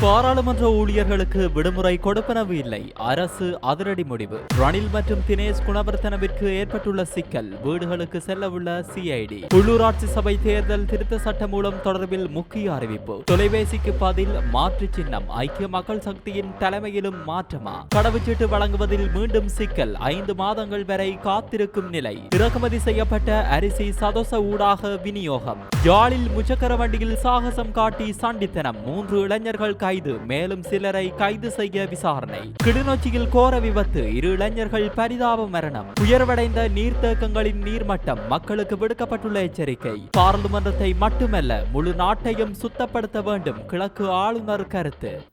பாராளுமன்ற ஊழியர்களுக்கு விடுமுறை கொடுப்பனவு இல்லை. அரசு அதிரடி முடிவு. ரணில் மற்றும் தினேஷ் குணவர்த்தனவிற்கு ஏற்பட்டுள்ள சிக்கல். வீடுகளுக்கு செல்லவுள்ள சிஐடி உள்ளூராட்சி சபை தேர்தல் திருத்த சட்ட மூலம் தொடர்பில் முக்கிய அறிவிப்பு. தொலைபேசிக்கு பதில் மாற்று சின்னம். ஐக்கிய மக்கள் சக்தியின் தலைமையிலும் மாற்றமா? கடவுச்சீட்டு வழங்குவதில் மீண்டும் சிக்கல். ஐந்து மாதங்கள் வரை காத்திருக்கும் நிலை. இறக்குமதி செய்யப்பட்ட அரிசி சதோச ஊடாக விநியோகம். யாழில் முச்சக்கர வண்டியில் சாகசம் காட்டி சண்டித்தனம். மூன்று இளைஞர்கள் கைது. மேலும் சிலரை கைது செய்ய விசாரணை. கிளிநொச்சியில் கோர விபத்து. இரு இளைஞர்கள் பரிதாப மரணம். உயர்வடைந்த நீர்த்தேக்கங்களின் நீர்மட்டம் மக்களுக்கு விடுக்கப்பட்டுள்ள எச்சரிக்கை. பாராளுமன்றத்தை மட்டுமல்ல முழு நாட்டையும் சுத்தப்படுத்த வேண்டும். கிழக்கு ஆளுநர் கருத்து.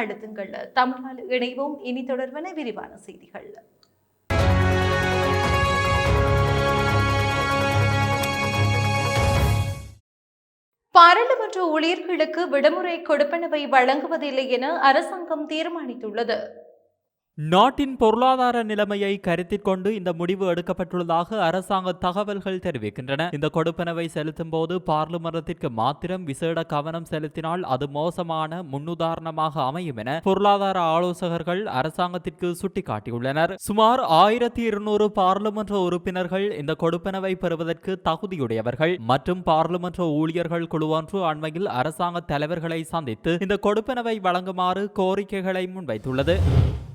அழுத்துங்கள் தமிழால் இணைவோம். இனி தொடர்பான விரிவான செய்திகள். பாராளுமன்ற ஊழியர்களுக்கு விடுமுறை கொடுப்பனவை வழங்குவதில்லை என அரசாங்கம் தீர்மானித்துள்ளது. நாட்டின் பொருளாதார நிலைமையை கருத்தில் கொண்டு இந்த முடிவு எடுக்கப்பட்டுள்ளதாக அரசாங்க தகவல்கள் தெரிவிக்கின்றன. இந்த கொடுப்பனவை செலுத்தும் போது பார்லிமன்றத்திற்கு மாத்திரம் விசேட கவனம் செலுத்தினால் அது மோசமான முன்னுதாரணமாக அமையும் என பொருளாதார ஆலோசகர்கள் அரசாங்கத்திற்கு சுட்டிக்காட்டியுள்ளனர். சுமார் ஆயிரத்தி இருநூறு பார்லிமன்ற உறுப்பினர்கள் இந்த கொடுப்பனவை பெறுவதற்கு தகுதியுடையவர்கள். மற்றும் பார்லிமன்ற ஊழியர்கள் குழுவொன்று அண்மையில் அரசாங்க தலைவர்களை சந்தித்து இந்த கொடுப்பனவை வழங்குமாறு கோரிக்கைகளை முன்வைத்துள்ளது.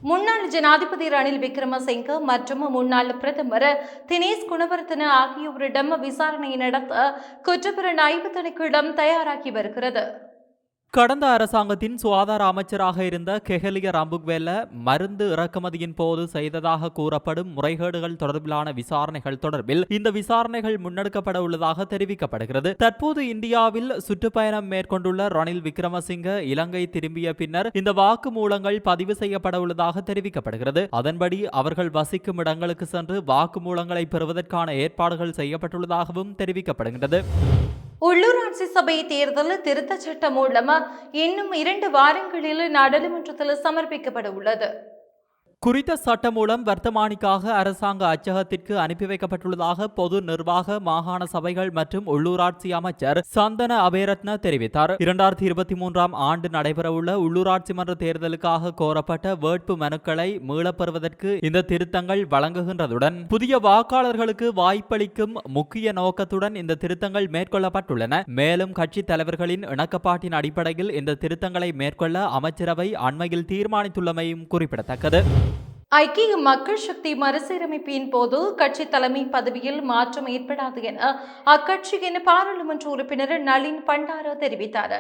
முன்னாள் ஜனாதிபதி ரணில் விக்ரமசிங்க மற்றும் முன்னாள் பிரதமர் தினேஷ் குணவர்த்தன ஆகியோரிடம் விசாரணை நடத்த குற்றப்புற ஆய்வு தணிக்கையிடம் தயாராகி வருகிறது. கடந்த அரசாங்கத்தின் சுகாதார அமைச்சராக இருந்த கெஹலிய ரம்புக்வேல மருந்து இறக்குமதியின் போது செய்ததாக கூறப்படும் முறைகேடுகள் தொடர்பிலான விசாரணைகள் தொடர்பில் இந்த விசாரணைகள் முன்னெடுக்கப்பட உள்ளதாக தெரிவிக்கப்படுகிறது. தற்போது இந்தியாவில் சுற்றுப்பயணம் மேற்கொண்டுள்ள ரணில் விக்ரமசிங்க இலங்கை திரும்பிய பின்னர் இந்த வாக்குமூலங்கள் பதிவு செய்யப்பட உள்ளதாக தெரிவிக்கப்படுகிறது. அதன்படி அவர்கள் வசிக்கும் இடங்களுக்கு சென்று வாக்குமூலங்களை பெறுவதற்கான ஏற்பாடுகள் செய்யப்பட்டுள்ளதாகவும் தெரிவிக்கப்படுகிறது உள்ளூராட்சி சபை தேர்தல் திருத்தச் சட்டம் மூலமா இன்னும் இரண்டு வாரங்களில் நாடாளுமன்றத்தில் சமர்ப்பிக்கப்பட உள்ளது. குறித்த சட்டம் மூலம் வர்த்தமானிக்காக அரசாங்க அச்சகத்திற்கு அனுப்பி வைக்கப்பட்டுள்ளதாக பொது நிர்வாக மாகாண சபைகள் மற்றும் உள்ளூராட்சி அமைச்சர் சந்தன அபேரத்ன தெரிவித்தார். இரண்டாயிரத்தி இருபத்தி மூன்றாம் ஆண்டு நடைபெறவுள்ள உள்ளூராட்சி மன்ற தேர்தலுக்காக கோரப்பட்ட வேட்பு மனுக்களை மீளப்பெறுவதற்கு இந்த திருத்தங்கள் வழங்குகின்றதுடன் புதிய வாக்காளர்களுக்கு வாய்ப்பளிக்கும் முக்கிய நோக்கத்துடன் இந்த திருத்தங்கள் மேற்கொள்ளப்பட்டுள்ளன. மேலும் கட்சி தலைவர்களின் இணக்கப்பாட்டின் அடிப்படையில் இந்த திருத்தங்களை மேற்கொள்ள அமைச்சரவை அண்மையில் தீர்மானித்துள்ளமையும் குறிப்பிடத்தக்கது. ஐக்கிய மக்கள் சக்தி மறுசீரமைப்பின் போது கட்சி தலைமை பதவியில் மாற்றம் ஏற்படாது என அக்கட்சியின் பாராளுமன்ற உறுப்பினர் நளின் பண்டார தெரிவித்தார்.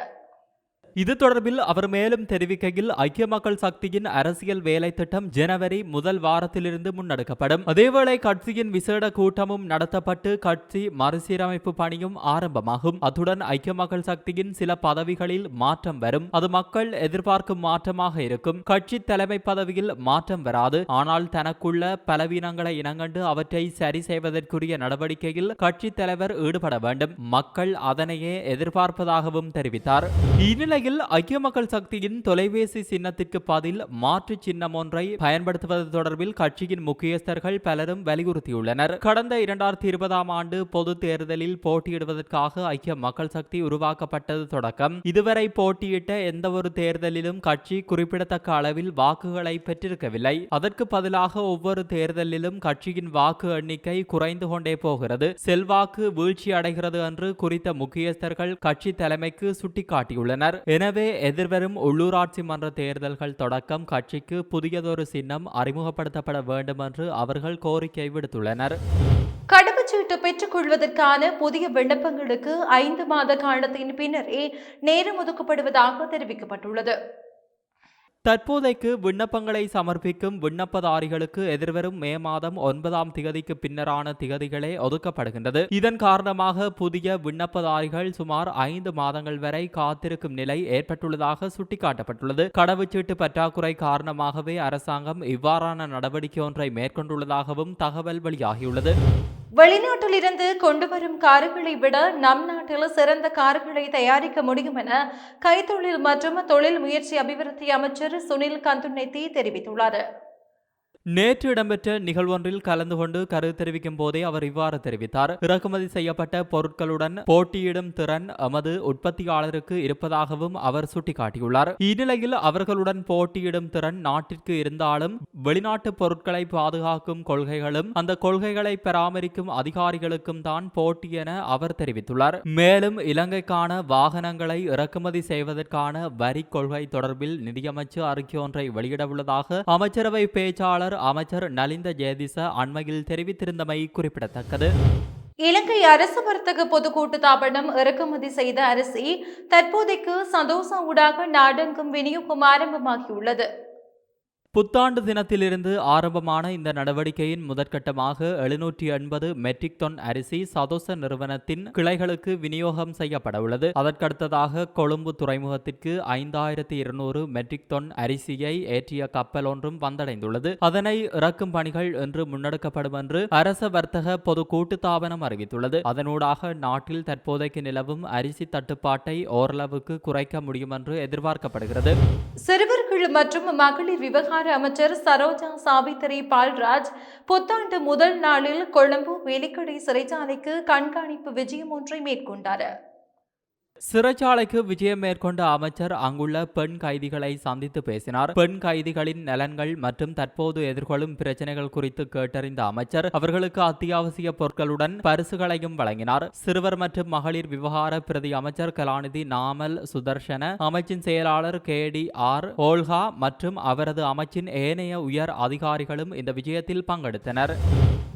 இது தொடர்பில் அவர் மேலும் தெரிவிக்கையில் ஐக்கிய மக்கள் சக்தியின் அரசியல் வேலை திட்டம் ஜனவரி முதல் வாரத்திலிருந்து முன்னெடுக்கப்படும். அதேவேளை கட்சியின் விசேட கூட்டமும் நடத்தப்பட்டு கட்சி மறுசீரமைப்பு பணியும் ஆரம்பமாகும். அத்துடன் ஐக்கிய மக்கள் சக்தியின் சில பதவிகளில் மாற்றம் வரும். அது மக்கள் எதிர்பார்க்கும் மாற்றமாக இருக்கும். கட்சி தலைமை பதவியில் மாற்றம் வராது. ஆனால் தனக்குள்ள பலவீனங்களை இனங்கண்டு அவற்றை சரி செய்வதற்குரிய நடவடிக்கையில் கட்சி தலைவர் ஈடுபட வேண்டும். மக்கள் அதனையே எதிர்பார்ப்பதாகவும் தெரிவித்தார். இந்நிலையில் ஐக்கிய மக்கள் சக்தியின் தொலைபேசி சின்னத்திற்கு பதில் மாற்று சின்னம் ஒன்றை பயன்படுத்துவது தொடர்பில் கட்சியின் முக்கியஸ்தர்கள் பலரும் வலியுறுத்தியுள்ளனர். கடந்த இரண்டாயிரத்தி இருபதாம் ஆண்டு பொது தேர்தலில் போட்டியிடுவதற்காக ஐக்கிய மக்கள் சக்தி உருவாக்கப்பட்டது தொடக்கம். இதுவரை போட்டியிட்ட எந்த ஒரு தேர்தலிலும் கட்சி குறிப்பிடத்தக்க அளவில் வாக்குகளை பெற்றிருக்கவில்லை. அதற்கு பதிலாக ஒவ்வொரு தேர்தலிலும் கட்சியின் வாக்கு எண்ணிக்கை குறைந்து கொண்டே போகிறது. செல்வாக்கு வீழ்ச்சி அடைகிறது என்று குறித்த முக்கியஸ்தர்கள் கட்சி தலைமைக்கு சுட்டிக்காட்டியுள்ளனர். எனவே எதிர்வரும் உள்ளூராட்சி மன்ற தேர்தல்கள் தொடக்கம் கட்சிக்கு புதியதொரு சின்னம் அறிமுகப்படுத்தப்பட வேண்டும் என்று அவர்கள் கோரிக்கை விடுத்துள்ளனர். கடவுச்சீட்டு பெற்றுக் கொள்வதற்கான புதிய விண்ணப்பங்களுக்கு ஐந்து மாத காலத்தின் பின்னரே நேரம் ஒதுக்கப்படுவதாக தெரிவிக்கப்பட்டுள்ளது. தற்போதைக்கு விண்ணப்பங்களை சமர்ப்பிக்கும் விண்ணப்பதாரிகளுக்கு எதிர்வரும் மே மாதம் ஒன்பதாம் திகதிக்கு பின்னரான திகதிகளே ஒதுக்கப்படுகின்றது. இதன் காரணமாக புதிய விண்ணப்பதாரிகள் சுமார் ஐந்து மாதங்கள் வரை காத்திருக்கும் நிலை ஏற்பட்டுள்ளதாக சுட்டிக்காட்டப்பட்டுள்ளது. கடவுச்சீட்டு பற்றாக்குறை காரணமாகவே அரசாங்கம் இவ்வாறான நடவடிக்கை ஒன்றை மேற்கொண்டுள்ளதாகவும் தகவல் வெளியாகியுள்ளது. வெளிநாட்டில் இருந்து கொண்டு வரும் கார்களை விட நம் நாட்டில் சிறந்த கார்களை தயாரிக்க முடியும் என கைத்தொழில் மற்றும் தொழில் முயற்சி அபிவிருத்தி அமைச்சர் சுனில் கந்துநெத்தி தெரிவித்துள்ளார். நேற்று இடம்பெற்ற நிகழ்வொன்றில் கலந்து கொண்டு கருத்து தெரிவிக்கும் போதே அவர் இவ்வாறு தெரிவித்தார். இறக்குமதி செய்யப்பட்ட பொருட்களுடன் போட்டியிடும் திறன் எமது உற்பத்தியாளருக்கு இருப்பதாகவும் அவர் சுட்டிக்காட்டியுள்ளார். இந்நிலையில் அவர்களுடன் போட்டியிடும் திறன் நாட்டிற்கு இருந்தாலும் வெளிநாட்டு பொருட்களை பாதுகாக்கும் கொள்கைகளும் அந்த கொள்கைகளை பராமரிக்கும் அதிகாரிகளுக்கும் தான் போட்டி என அவர் தெரிவித்துள்ளார். மேலும் இலங்கைக்கான வாகனங்களை இறக்குமதி செய்வதற்கான வரி கொள்கை தொடர்பில் நிதியமைச்சு அறிக்கை ஒன்றை வெளியிடவுள்ளதாக அமைச்சரவை பேச்சாளர் அமைச்சர் நலிந்த ஜெயதிச அண்மையில் தெரிவித்திருந்தமை குறிப்பிடத்தக்கது. இலங்கை அரசு வர்த்தக பொதுக்கூட்டு தாபனம் இறக்குமதி செய்த அரிசி தற்போதைக்கு சந்தோஷம் ஊடாக நாடெங்கும் விநியோகம் ஆரம்பமாகியுள்ளது. புத்தாண்டு தினத்திலிருந்து ஆரம்பமான இந்த நடவடிக்கையின் முதற்கட்டமாக எழுநூற்றி எண்பது மெட்ரிக் டன் அரிசி சதோச நிறுவனத்தின் கிளைகளுக்கு விநியோகம் செய்யப்பட உள்ளது. அதற்கடுத்ததாக கொழும்பு துறைமுகத்திற்கு ஐந்தாயிரத்தி இருநூறு மெட்ரிக் டன் அரிசியை ஏற்றிய கப்பல் ஒன்றும் வந்தடைந்துள்ளது. அதனை இறக்கும் பணிகள் இன்று முன்னெடுக்கப்படும் என்று அரச வர்த்தக பொது கூட்டுத்தாபனம் அறிவித்துள்ளது. அதனூடாக நாட்டில் தற்போதைக்கு நிலவும் அரிசி தட்டுப்பாட்டை ஓரளவுக்கு குறைக்க முடியும் என்று எதிர்பார்க்கப்படுகிறது. சிறுவர்கள் மற்றும் மகளிர் விவகார அமைச்சர் சரோஜா சாவித்திரி பால்ராஜ் புத்தாண்டு முதல் நாளில் கொழும்பு வேலிக்கடை சிறைச்சாலைக்கு கண்காணிப்பு விஜயம் ஒன்றை மேற்கொண்டார். சிறைச்சாலைக்கு விஜயம் மேற்கொண்ட அமைச்சர் அங்குள்ள பெண் கைதிகளை சந்தித்து பேசினார். பெண் கைதிகளின் நலன்கள் மற்றும் தற்போது எதிர்கொள்ளும் பிரச்சனைகள் குறித்து கேட்டறிந்த அமைச்சர் அவர்களுக்கு அத்தியாவசிய பொருட்களுடன் பரிசுகளையும் வழங்கினார். சிறுவர் மற்றும் மகளிர் விவகார பிரதி அமைச்சர் கலாநிதி நாமல் சுதர்ஷன அமைச்சின் செயலாளர் கே டி ஆர் ஓல்ஹா மற்றும் அவரது அமைச்சின் ஏனைய உயர் அதிகாரிகளும் இந்த விஜயத்தில் பங்கெடுத்தனர்.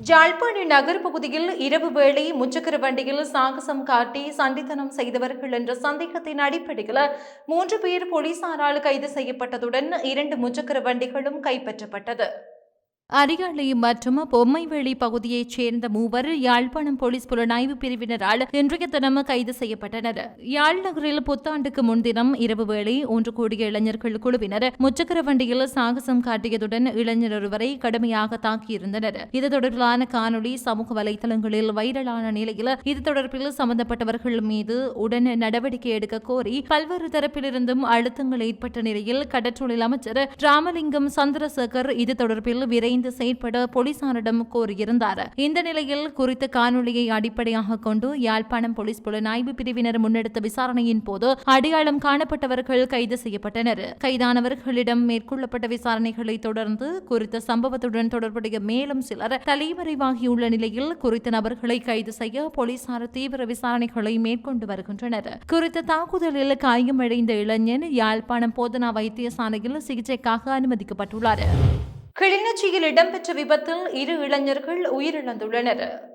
ஜாழ்ப்பாண நகர் பகுதியில் இரவு வேளை முச்சக்கர வண்டியில் சாகசம் காட்டி சண்டித்தனம் செய்தவர்கள் என்ற சந்தேகத்தின் அடிப்படையில் மூன்று பேர் போலீசாரால் கைது செய்யப்பட்டதுடன் இரண்டு முச்சக்கர வண்டிகளும் கைப்பற்றப்பட்டது. அரியாலை மற்றும் பொம்மைவேலி பகுதியைச் சேர்ந்த மூவர் யாழ்ப்பாணம் போலீஸ் புலனாய்வு பிரிவினரால் இன்றைய தினம் கைது செய்யப்பட்டனர். யாழ் நகரில் புத்தாண்டுக்கு முன்தினம் இரவு வேளை ஒன்று கூடிய இளைஞர்கள் குழுவினர் முச்சக்கர வண்டியில் சாகசம் காட்டியதுடன் இளைஞர் ஒருவரை கடுமையாக தாக்கியிருந்தனர். இது தொடர்பிலான காணொளி சமூக வலைதளங்களில் வைரலான நிலையில் இது தொடர்பில் சம்பந்தப்பட்டவர்கள் மீது உடன் நடவடிக்கை எடுக்க கோரி பல்வேறு தரப்பிலிருந்தும் அழுத்தங்கள் ஏற்பட்ட நிலையில் கடற்றொழில் அமைச்சர் ராமலிங்கம் சந்திரசேகர் இது தொடர்பில் விரைந்து செயற்பட போலீசாரிடம் கோரியிருந்தார். இந்த நிலையில் குறித்த காணொளியை அடிப்படையாக கொண்டு யாழ்ப்பாணம் போலீஸ் புலனாய்வு பிரிவினர் முன்னெடுத்த விசாரணையின் போது அடையாளம் காணப்பட்டவர்கள் கைது செய்யப்பட்டனர். கைதானவர்களிடம் மேற்கொள்ளப்பட்ட விசாரணைகளை தொடர்ந்து குறித்த சம்பவத்துடன் தொடர்புடைய மேலும் சிலர் தலைமறைவாகியுள்ள நிலையில் குறித்த நபர்களை கைது செய்ய போலீசார் தீவிர விசாரணைகளை மேற்கொண்டு வருகின்றனர். குறித்த தாக்குதலில் காயமடைந்த இளைஞன் யாழ்ப்பாணம் போதனா வைத்தியசாலையில் சிகிச்சைக்காக அனுமதிக்கப்பட்டுள்ளார். கிளிநொச்சியில் இடம்பெற்ற விபத்தில் இரு இளைஞர்கள் உயிரிழந்துள்ளனர்.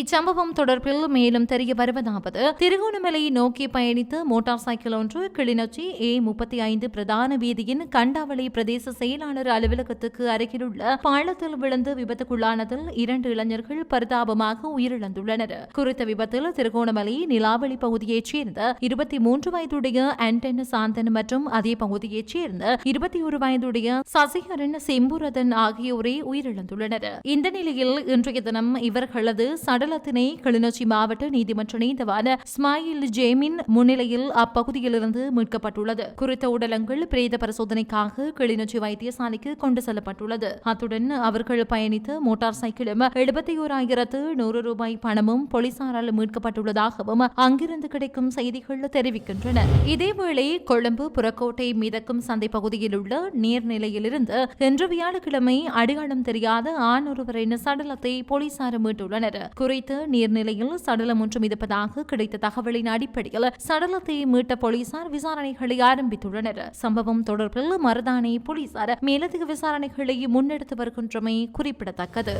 இச்சம்பவம் தொடர்பில் மேலும் தெரிய வருவதாவது திருகோணமலையை நோக்கி பயணித்த மோட்டார் சைக்கிள் ஒன்று கிளிநொச்சி ஏ முப்பத்தி ஐந்து பிரதான வீதியின் கண்டாவளை பிரதேச செயலாளர் அலுவலகத்துக்கு அருகிலுள்ள பாலத்தில் விழுந்து விபத்துக்குள்ளானதில் இரண்டு இளைஞர்கள் பரிதாபமாக உயிரிழந்துள்ளனர். குறித்த விபத்தில் திருகோணமலை நிலாவளி பகுதியைச் சேர்ந்த இருபத்தி மூன்று வயதுடைய ஆண்டன் சாந்தன் மற்றும் அதே பகுதியைச் சேர்ந்த இருபத்தி ஒரு வயதுடைய சசிகரன் செம்புரதன் ஆகியோரே உயிரிழந்துள்ளனர். இந்த நிலையில் இன்றைய தினம் இவர்களது சடலத்தினை கிளிநொச்சி மாவட்ட நீதிமன்ற நீதவான ஸ்மாயில் ஜேமின் முன்னிலையில் அப்பகுதியிலிருந்து மீட்கப்பட்டுள்ளது. குறித்த உடலங்கள் பிரேத பரிசோதனைக்காக கிளிநொச்சி வைத்தியசாலைக்கு கொண்டு செல்லப்பட்டுள்ளது. அத்துடன் அவர்கள் பயணித்த மோட்டார் சைக்கிளும் எழுபத்தி ஓராயிரத்து நூறு ரூபாய் பணமும் போலீசாரால் மீட்கப்பட்டுள்ளதாகவும் அங்கிருந்து கிடைக்கும் செய்திகள் தெரிவிக்கின்றன. இதேவேளை கொழும்பு புறக்கோட்டை மிதக்கும் சந்தை பகுதியில் உள்ள நீர்நிலையிலிருந்து இன்று வியாழக்கிழமை அடையாளம் தெரியாத ஆண் ஒருவரின் சடலத்தை போலீசார் மீட்டுள்ளனர். குறித்த நீர்நிலையில் சடலம் ஒன்றும் இருப்பதாக கிடைத்த தகவலின் அடிப்படையில் சடலத்தை மீட்ட போலீசார் விசாரணைகளை ஆரம்பித்துள்ளனர். சம்பவம் தொடர்பில் மருதானை போலீசார் மேலதிக விசாரணைகளை முன்னெடுத்து வருகின்றமை குறிப்பிடத்தக்கது.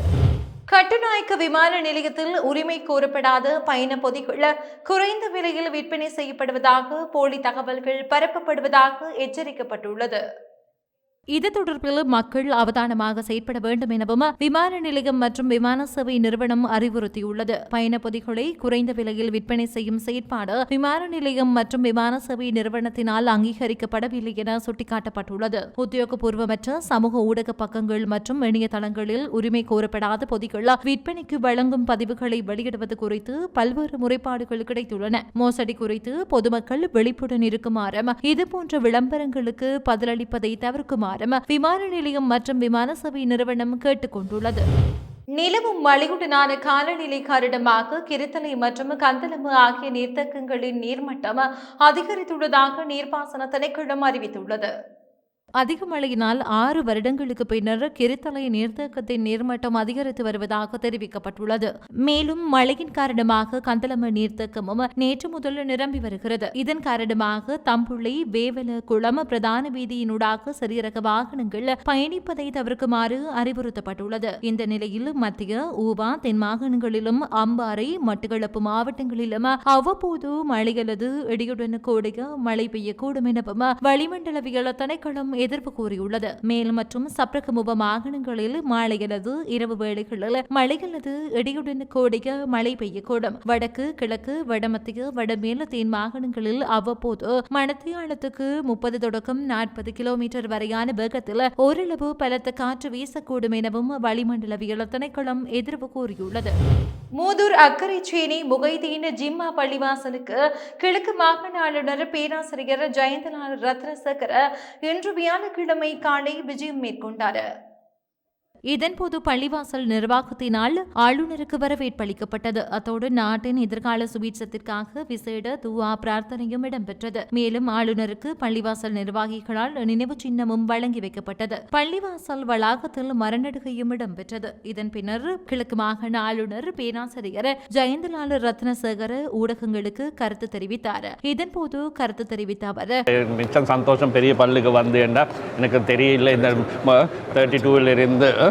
கட்டுநாயக்க விமான நிலையத்தில் உரிமை கோரப்படாத பயண பொதிகள் குறைந்த விலையில் விற்பனை செய்யப்படுவதாக போலி தகவல்கள் பரப்பப்படுவதாக எச்சரிக்கப்பட்டுள்ளது. இது தொடர்பில் மக்கள் அவதானமாக செயற்பட வேண்டும் எனவும் விமான நிலையம் மற்றும் விமான சேவை நிறுவனம் அறிவுறுத்தியுள்ளது. பயண பொதிகளை குறைந்த விலையில் விற்பனை செய்யும் செயற்பாடு விமான நிலையம் மற்றும் விமான சேவை நிறுவனத்தினால் அங்கீகரிக்கப்படவில்லை என சுட்டிக்காட்டப்பட்டுள்ளது. உத்தியோகபூர்வமற்ற சமூக ஊடக பக்கங்கள் மற்றும் இணையதளங்களில் உரிமை கோரப்படாத பொதிகள் விற்பனைக்கு வழங்கும் பதிவுகளை வெளியிடுவது குறித்து பல்வேறு முறைப்பாடுகள் கிடைத்துள்ளன. மோசடி குறித்து பொதுமக்கள் விழிப்புடன் இருக்குமாறும் இதுபோன்ற விளம்பரங்களுக்கு பதிலளிப்பதை செய்யுமாறும் விமான நிலையம் மற்றும் விமான சேவை நிறுவனம் கேட்டுக்கொண்டுள்ளது. நிலவும் மழையுடனான காலநிலை காரணமாக கிருத்தலை மற்றும் கந்தளமு ஆகிய நீர்த்தக்கங்களின் நீர்மட்டம் அதிகரித்துள்ளதாக நீர்ப்பாசன திணைக்களம் அறிவித்துள்ளது. அதிக மழையினால் ஆறு வருடங்களுக்கு பின்னர் கிருத்தலை நீர்த்தேக்கத்தின் நீர்மட்டம் அதிகரித்து வருவதாக தெரிவிக்கப்பட்டுள்ளது. மேலும் மழையின் காரணமாக கந்தளம நீர்த்தேக்கமும் நேற்று முதல் நிரம்பி வருகிறது. இதன் காரணமாக தம்புள்ளி வேவல குளம் பிரதான வீதியினூடாக சிறியரக வாகனங்கள் பயணிப்பதை தவிர்க்குமாறு அறிவுறுத்தப்பட்டுள்ளது. இந்த நிலையில் மத்திய ஊபா தென் மாகாணங்களிலும் அம்பாறை மட்டக்களப்பு மாவட்டங்களிலும் அவ்வப்போது மழை அல்லது இடியுடன் கூடிய மழை பெய்யக்கூடும் எனவும் வளிமண்டலவியல் திணைக்களம் எதிர்ப்பு கூறியுள்ளது. மேல் மற்றும் சப்ரகமுப மாகாணங்களில் மாலை அல்லது இரவு வேளைகளில் மழை அல்லது இடியுடன் கூடிய மழை பெய்யக்கூடும். வடக்கு கிழக்கு வடமத்திய வடமேல் தென் மாகாணங்களில் அவ்வப்போது மணத்தியாலத்துக்கு முப்பது தொடக்கம் நாற்பது கிலோமீட்டர் வரையான வேகத்தில் ஓரளவு பலத்த காற்று வீசக்கூடும் எனவும் வளிமண்டலவியல் திணைக்களம் எதிர்ப்பு கூறியுள்ளது. மூதூர் அக்கரைச்சேரி முகைதீன ஜிம்மா பள்ளிவாசலுக்கு கிழக்கு மாகாண ஆளுநர் பேராசிரியர் ஜெயந்தலால் ரத்னசேகர இன்று வியாழக்கிழமை காலை விஜயம் மேற்கொண்டார். இதன்போது பள்ளிவாசல் நிர்வாகத்தினால் ஆளுநருக்கு வரவேற்பளிக்கப்பட்டது. அத்தோடு நாட்டின் எதிர்கால சுபீட்சத்திற்காக விசேட துவா பிரார்த்தனையும் இடம்பெற்றது. மேலும் ஆளுநருக்கு பள்ளிவாசல் நிர்வாகிகளால் நினைவு சின்னமும் வழங்கி வைக்கப்பட்டது. பள்ளிவாசல் வளாகத்தில் மரநடுகையும் இடம்பெற்றது. இதன் பின்னர் கிழக்கு மாகாண ஆளுநர் பேராசிரியர் ஜெயந்தலால் ரத்னசேகர ஊடகங்களுக்கு கருத்து தெரிவித்தார். இதன்போது கருத்து தெரிவித்த அவர் மிச்சம் சந்தோஷம் பெரிய பல்லுக்கு வந்து எனக்கு தெரியல இந்த தேர்ட்டி டூவிலிருந்து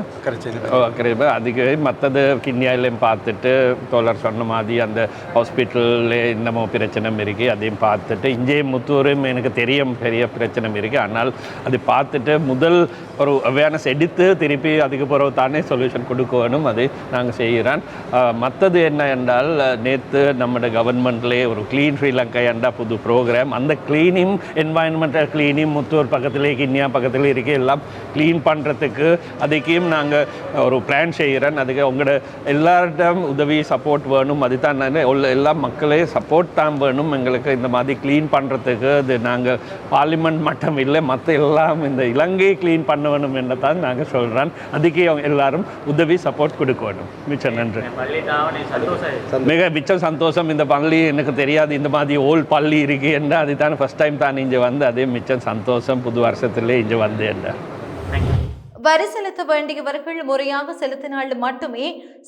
கரைப்பு அதுக்கு மற்றது கிண்ணியாலையும் பார்த்துட்டு தோழர் சொன்ன மாதிரி அந்த ஹாஸ்பிட்டலில் இன்னமும் பிரச்சனை இருக்குது அதையும் பார்த்துட்டு இங்கேயும் முத்தூரும் எனக்கு தெரியும் பெரிய பிரச்சனை இருக்குது ஆனால் அது பார்த்துட்டு முதல் ஒரு அவேர்னஸ் எடுத்து திருப்பி அதுக்கு பிறகு தானே சொல்யூஷன் கொடுக்கணும் அது நாங்கள் செய்கிறோம் மற்றது என்ன என்றால் நேற்று நம்மளோட கவர்மெண்ட்லேயே ஒரு க்ளீன் ஸ்ரீலங்கா என்ற புது ப்ரோக்ராம் அந்த க்ளீனிங் என்வாயன்மெண்டல் க்ளீனிங் முத்தூர் பக்கத்துலேயே கிண்ணியா பக்கத்துலேயே இருக்க. எல்லாம் க்ளீன் பண்ணுறதுக்கு அதுக்கும் நாங்கள் ஒரு பிளான் செய்கிறேன் அதுக்கு உங்களோட எல்லார்ட்டும் உதவி சப்போர்ட் வேணும். அதுதான் நான் உள்ள எல்லா மக்களே சப்போர்ட் தான் வேணும். எங்களுக்கு இந்த மாதிரி க்ளீன் பண்ணுறதுக்கு அது நாங்கள் பார்லிமெண்ட் மட்டும் இல்லை மற்ற எல்லாம் இந்த இலங்கையை க்ளீன் பண்ண வேணும் என்று தான் நாங்கள் சொல்கிறோம் அதுக்கே அவங்க எல்லாரும் உதவி சப்போர்ட் கொடுக்க வேணும். மிச்சம் நன்றி. மிக மிச்சம் சந்தோஷம் இந்த பள்ளி. எனக்கு தெரியாது இந்த மாதிரி ஓல்ட் பள்ளி இருக்கு என்று. அதுதான் ஃபர்ஸ்ட் டைம் தான் இங்கே வந்து. அதே மிச்சம் சந்தோஷம் புது வருஷத்துலேயே இங்கே வந்து என்ன வரி செலுத்த வேண்டியவர்கள் முறையாக செலுத்தினால் மட்டுமே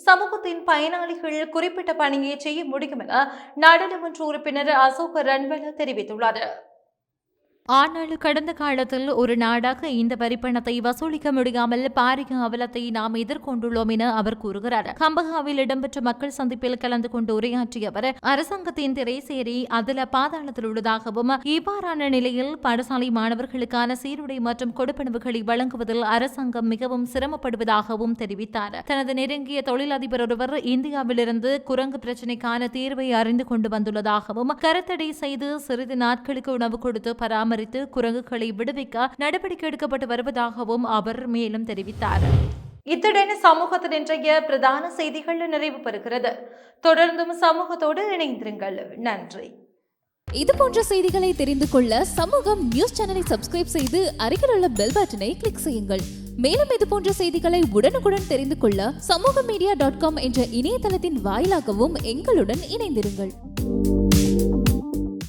சமூகத்தின் பயனாளிகள் குறிப்பிட்ட பணியை செய்ய முடியும் என நாடாளுமன்ற உறுப்பினர் அசோக் ரன்வெல தெரிவித்துள்ளார். ஆனால் கடந்த காலத்தில் ஒரு நாடாக இந்த வரிப்பணத்தை வசூலிக்க முடியாமல் பாரிய அவலத்தை நாம் எதிர்கொண்டுள்ளோம் என அவர் கூறுகிறார். கம்பகாவில் இடம்பெற்ற மக்கள் சந்திப்பில் கலந்து கொண்டு உரையாற்றிய அவர் அரசாங்கத்தின் திரைசேரி அதில் பாதாளத்தில் உள்ளதாகவும் இவ்வாறான நிலையில் பாடசாலை மாணவர்களுக்கான சீருடை மற்றும் கொடுப்பனவுகளை வழங்குவதில் அரசாங்கம் மிகவும் சிரமப்படுவதாகவும் தெரிவித்தார். தனது நெருங்கிய தொழிலதிபர் ஒருவர் இந்தியாவிலிருந்து குரங்கு பிரச்சினைக்கான தீர்வை அறிந்து கொண்டு வந்துள்ளதாகவும் கருத்தடை செய்து சிறிது நாட்களுக்கு உணவு கொடுத்து பராமரி பராமரித்து குரங்குகளை விடுவிக்க நடவடிக்கை எடுக்கப்பட்டு வருவதாகவும் அவர் மேலும் தெரிவித்தார். இத்துடன் சமூகத்தின் இன்றைய பிரதான செய்திகள் நிறைவு பெறுகிறது. தொடர்ந்தும் சமூகத்தோடு இணைந்திருங்கள். நன்றி. இது போன்ற செய்திகளை தெரிந்து கொள்ள சமூகம் நியூஸ் சேனலை சப்ஸ்கிரைப் செய்து அருகில் உள்ள பெல் பட்டனை கிளிக் செய்யுங்கள். மேலும் இது போன்ற செய்திகளை உடனுக்குடன் தெரிந்து கொள்ள சமூக மீடியா டாட் காம் என்ற இணையதளத்தின் வாயிலாகவும் எங்களுடன் இணைந்திருங்கள்.